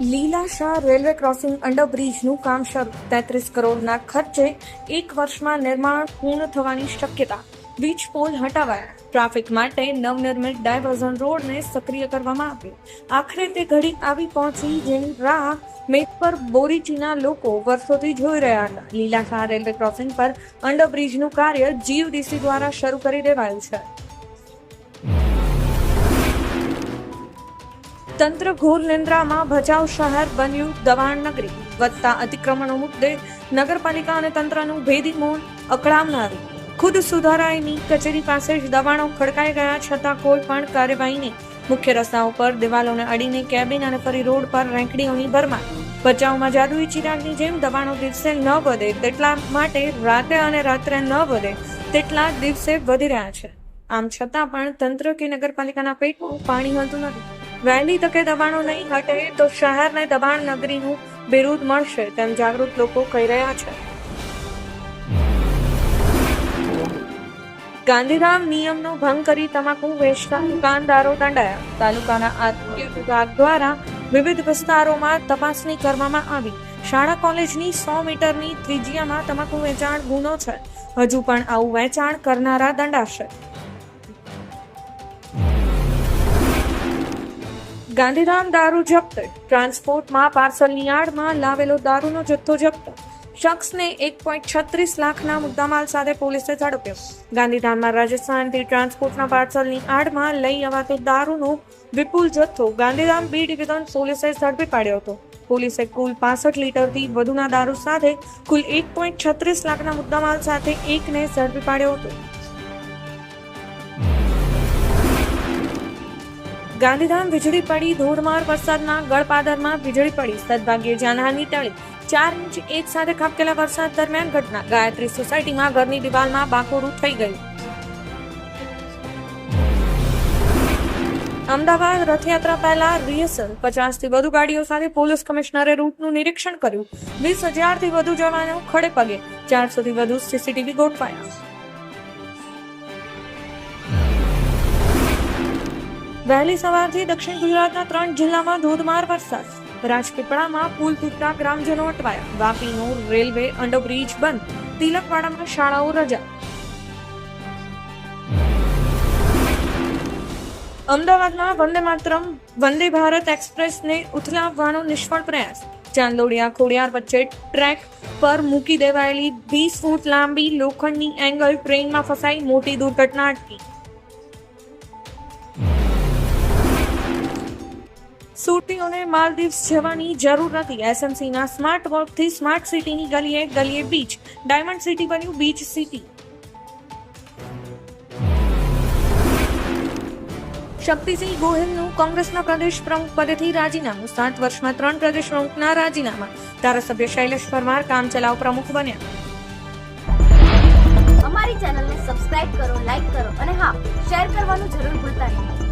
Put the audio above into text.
લીલાશાહ railway crossing અંડરબ્રિજનું કામ શરૂ. તેત્રીસ કરોડના ખર્ચે એક વર્ષમાં નિર્માણ પૂર્ણ થવાની શક્યતા. વીજ પોલ હટાવાયા. ટ્રાફિક માટે નવનિર્મિત ડાયવર્ઝન રોડને સક્રિય કરવામાં આવ્યો. આખરે તે ઘડી આવી પહોંચી જેની રાહ મેઘ પર બોરીચીના લોકો વર્ષોથી જોઈ રહ્યા હતા. લીલાશાહ રેલવે ક્રોસિંગ પર અંડરબ્રિજનું કાર્ય જીવડીસી દ્વારા શરૂ કરી દેવાયું છે. તંત્ર ઘોર નિંદ્રામાં ભચાઉ શહેર બન્યું દબાણ નગરી. વધતા અતિક્રમણો મુદ્દે નગરપાલિકા અને તંત્રનું ભેદી મૌન અકળાવનારું. ખુદ સુધારાઈની કચેરી પાસે જ દબાણો ખડકાઈ ગયા છતાં કોઈ પણ કાર્યવાહીને મુખ્ય રસ્તા ઉપર દિવાલોને અડીને કેબિન અને ફરી રોડ પર રેંકડીઓની ભરમાર. ભચાઉમાં જાદુઈ ચિરાગની જેમ દબાણો દિવસે ન વધે તેટલા માટે રાતે અને રાત્રે ન વધે તેટલા દિવસે વધી રહ્યા છે. આમ છતાં પણ તંત્ર કે નગરપાલિકાના પેટમાં પાણી હોતું નથી. વહેલી તકે દબાણો નહીં હટે તો શહેરને દબાણ નગરીનું બિરુદ મળશે તેમ જાગૃત લોકો કહી રહ્યા છે. ગાંધીધામ નિયમનો ભંગ કરી તમાકુ વેચતા દુકાનદારો દંડાયા. તાલુકાના આરોગ્ય વિભાગ દ્વારા વિવિધ વિસ્તારોમાં તપાસણી કરવામાં આવી. શાળા કોલેજની સો મીટરની ત્રિજ્યામાં તમાકુ વેચાણ ગુનો છે. હજુ પણ આવું વેચાણ કરનારા દંડાશે. ગાંધીધામ દારૂ જપ્ત. ટ્રાન્સપોર્ટમાં પાર્સલની આડમાં લાવેલો દારૂનો જથ્થો જપ્ત. શખ્સને એક પોઈન્ટ છત્રીસ લાખના મુદ્દામાલ સાથે પોલીસે ઝડપ્યો. ગાંધીધામમાં રાજસ્થાનથી ટ્રાન્સપોર્ટના પાર્સલની આડમાં લઈ અવાતો દારૂનો વિપુલ જથ્થો ગાંધીધામ બી ડિવિઝન પોલીસે ઝડપી પાડ્યો હતો. પોલીસે કુલ પાસઠ લીટરથી વધુના દારૂ સાથે કુલ એક પોઈન્ટ છત્રીસ લાખના મુદ્દામાલ સાથે એકને ઝડપી પાડ્યો હતો. ગાંધીધામ વીજળી પડી, ધોધમાર વરસાદના ગળપાદરમાં વીજળી પડી. સદભાગ્યે જાનહાની ટળી. ચાર ઇંચ એક સાથે ખાબકેલા વરસાદ દરમિયાન ઘટના. ગાયત્રી સોસાયટીમાં ઘરની દિવાલમાં બાકોરું થઈ ગયું. અમદાવાદ રથયાત્રા પહેલા રિહર્સલ. પચાસથી વધુ ગાડીઓ સાથે પોલીસ કમિશનરે રૂટનું નિરીક્ષણ કર્યું. વીસ હજારથી વધુ જવાનો ખડે પગે. ચારસોથી વધુ સીસીટીવી ગોઠવાયા. વહેલી સવારથી દક્ષિણ ગુજરાતના ત્રણ જિલ્લામાં ધોધમાર વરસાદ. રાજપીપળામાં પુલ તૂટતા ગ્રામજનો અટવાયા. વાપીનો રેલવે અંડરબ્રિજ બંધ. તિલકવાડામાં શાળાઓ રજા. અમદાવાદમાં વંદે માતરમ, વંદે ભારત એક્સપ્રેસને ઉથલાવવાનો નિષ્ફળ પ્રયાસ. ચાંદોડિયા ખોડિયાર વચ્ચે ટ્રેક પર મૂકી દેવાયેલી વીસ ફૂટ લાંબી લોખંડની એંગલ ટ્રેનમાં ફસાઈ મોટી દુર્ઘટના અટકી. સુરતીઓને માલદીવ્સ જવાની જરૂર નથી. એસએમસીના સ્માર્ટ વર્કથી સ્માર્ટ સિટીની ગલીએ ગલીએ બીચ. ડાયમંડ સિટી બન્યું બીચ સિટી. શક્તિસિંહ ગોહિલનું કોંગ્રેસના પ્રદેશ પ્રમુખ પદેથી રાજીનામું. સાત વર્ષમાં ત્રણ પ્રદેશ પ્રમુખના રાજીનામા. ધારાસભ્ય શૈલેષ પરમાર કામચલાઉ પ્રમુખ બન્યા. અમારી ચેનલને સબસ્ક્રાઇબ કરો, લાઇક કરો અને હા, શેર કરવાનું જરૂર ભૂલતા નહીં.